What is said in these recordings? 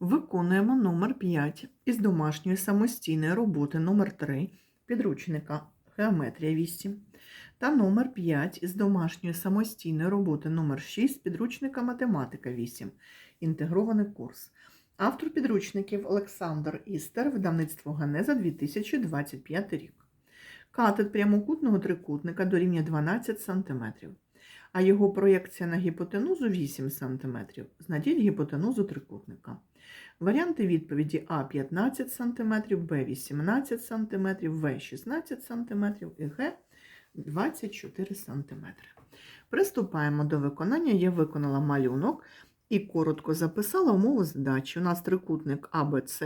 Виконуємо номер 5 із домашньої самостійної роботи номер 3 підручника Геометрія 8 та номер 5 із домашньої самостійної роботи номер 6 підручника Математика 8. Інтегрований курс. Автор підручників Олександр Істер, видавництво Генеза 2025 рік. Катет прямокутного трикутника дорівнює 12 см, а його проєкція на гіпотенузу 8 см. Знайдіть гіпотенузу трикутника. Варіанти відповіді А 15 см, Б 18 см, В 16 см і Г 24 см. Приступаємо до виконання. Я виконала малюнок і коротко записала умову задачі. У нас трикутник АБЦ,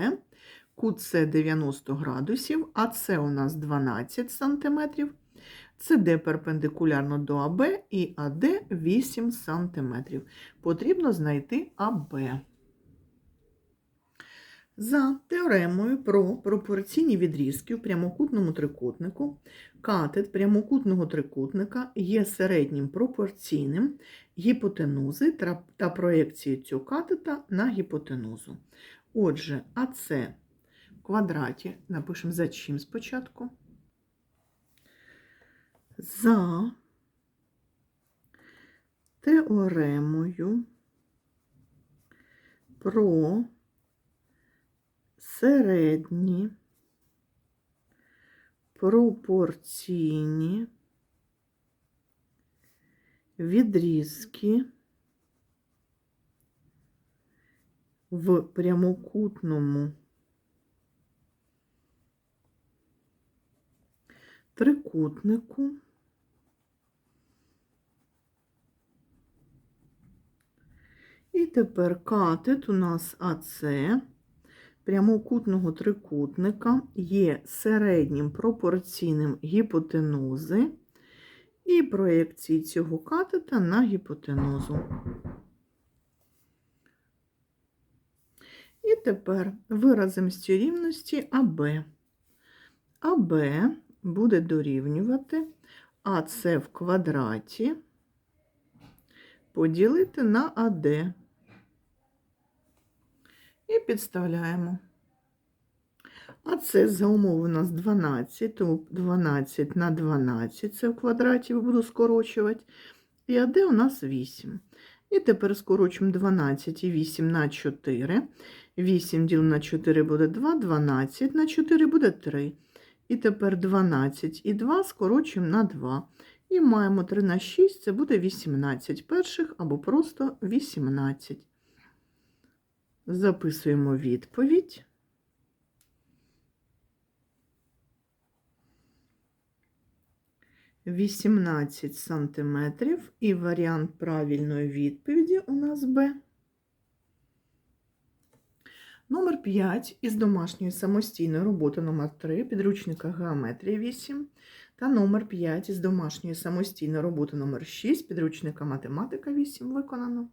кут С 90 градусів, АС у нас 12 см, СД перпендикулярно до АБ і АД 8 см. Потрібно знайти АБ. За теоремою про пропорційні відрізки в прямокутному трикутнику катет прямокутного трикутника є середнім пропорційним гіпотенузи та проєкції цього катета на гіпотенузу. Отже, в квадраті напишемо за чим спочатку. За теоремою про середні пропорційні відрізки в прямокутному трикутнику І тепер катет у нас АС прямокутного трикутника є середнім пропорційним гіпотенузи і проєкції цього катета на гіпотенузу. І тепер виразимо з рівності АБ. АБ буде дорівнювати АС в квадраті поділити на АД. І підставляємо. А це за умови у нас 12, тому 12 на 12 це в квадраті буду скорочувати. І АД у нас 8. І тепер скорочуємо 12 і 8 на 4. 8 ділимо на 4 буде 2, 12 на 4 буде 3. І тепер 12 і 2 скорочуємо на 2. І маємо 3 на 6, це буде 18 перших або просто 18. Записуємо відповідь. Вісімнадцять сантиметрів і варіант правильної відповіді у нас Б. Номер 5 із домашньої самостійної роботи номер 3 підручника Геометрія 8 та номер 5 із домашньої самостійної роботи номер 6 підручника Математика 8 виконано.